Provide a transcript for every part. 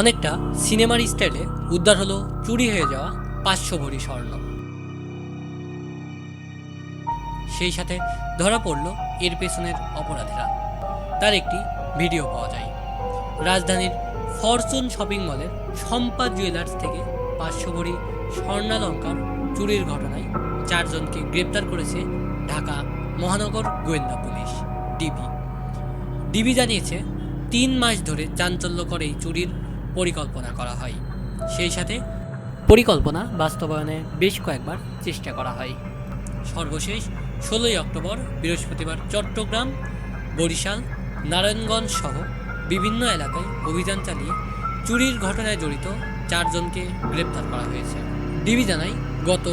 অনেকটা সিনেমার স্টাইলে উদ্ধার হলো চুরি হয়ে যাওয়া পাঁচশো ভরি স্বর্ণ। সেই সাথে ধরা পড়ল এর পেছনের অপরাধীরা। তার একটি ভিডিও পাওয়া যায়। রাজধানীর ফরচুন শপিং মলের সম্পা জুয়েলার্স থেকে পাঁচশো ভরি স্বর্ণালঙ্কার চুরির ঘটনায় চারজনকে গ্রেপ্তার করেছে ঢাকা মহানগর গোয়েন্দা পুলিশ, ডিবি। ডিবি জানিয়েছে, তিন মাস ধরে চাঞ্চল্যকর এই চুরির পরিকল্পনা করা হয়। সেই সাথে পরিকল্পনা বাস্তবায়নে বেশ কয়েকবার চেষ্টা করা হয়। সর্বশেষ ষোলোই অক্টোবর, বৃহস্পতিবার চট্টগ্রাম, বরিশাল, নারায়ণগঞ্জ সহ বিভিন্ন এলাকায় অভিযান চালিয়ে চুরির ঘটনায় জড়িত চারজনকে গ্রেপ্তার করা হয়েছে। ডিবি জানায় গত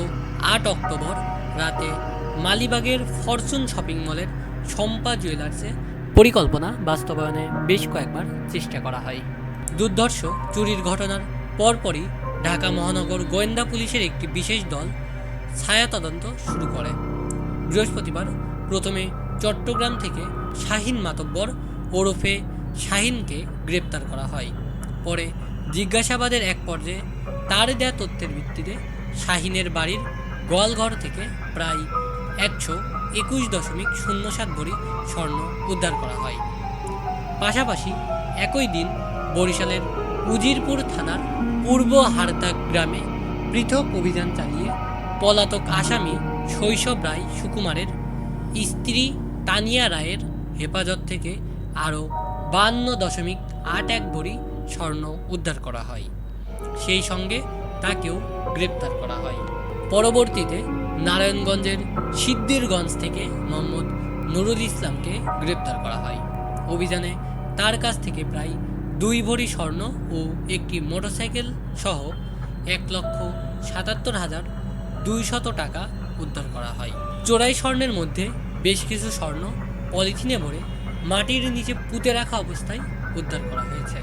আট অক্টোবর রাতে মালিবাগের ফরচুন শপিং মলের শম্পা জুয়েলার্সে পরিকল্পনা বাস্তবায়নে বেশ কয়েকবার চেষ্টা করা হয়। দুর্ধর্ষ চুরির ঘটনার পরপরই ঢাকা মহানগর গোয়েন্দা পুলিশের একটি বিশেষ দল ছায়া তদন্ত শুরু করে। বৃহস্পতিবার প্রথমে চট্টগ্রাম থেকে শাহিন মাতব্বর ওরফে শাহিনকে গ্রেপ্তার করা হয়। পরে জিজ্ঞাসাবাদের এক পর্যায়ে তার দেয়া তথ্যের ভিত্তিতে শাহিনের বাড়ির গোয়ালঘর থেকে প্রায় একশো একুশ দশমিক শূন্য সাত ভরি স্বর্ণ উদ্ধার করা হয়। পাশাপাশি একই দিন বরিশালের উজিরপুর থানার পূর্ব হারদা গ্রামে পৃথক অভিযান চালিয়ে পলাতক আসামি শৈশব রায় সুকুমারের স্ত্রী তানিয়া রায়ের হেফাজত থেকে আরও বান্ন দশমিক আট এক ভরি স্বর্ণ উদ্ধার করা হয়। সেই সঙ্গে তাকেও গ্রেপ্তার করা হয়। পরবর্তীতে নারায়ণগঞ্জের সিদ্দিরগঞ্জ থেকে মোহাম্মদ নুরুল ইসলামকে গ্রেপ্তার করা হয়। অভিযানে তার কাছ থেকে প্রায় দুই ভরি স্বর্ণ ও একটি মোটরসাইকেল সহ এক লক্ষ সাতাত্তর হাজার দুইশত টাকা উদ্ধার করা হয়। চোরাই স্বর্ণের মধ্যে বেশ কিছু স্বর্ণ পলিথিনে ভরে মাটির নিচে পুঁতে রাখা অবস্থায় উদ্ধার করা হয়েছে।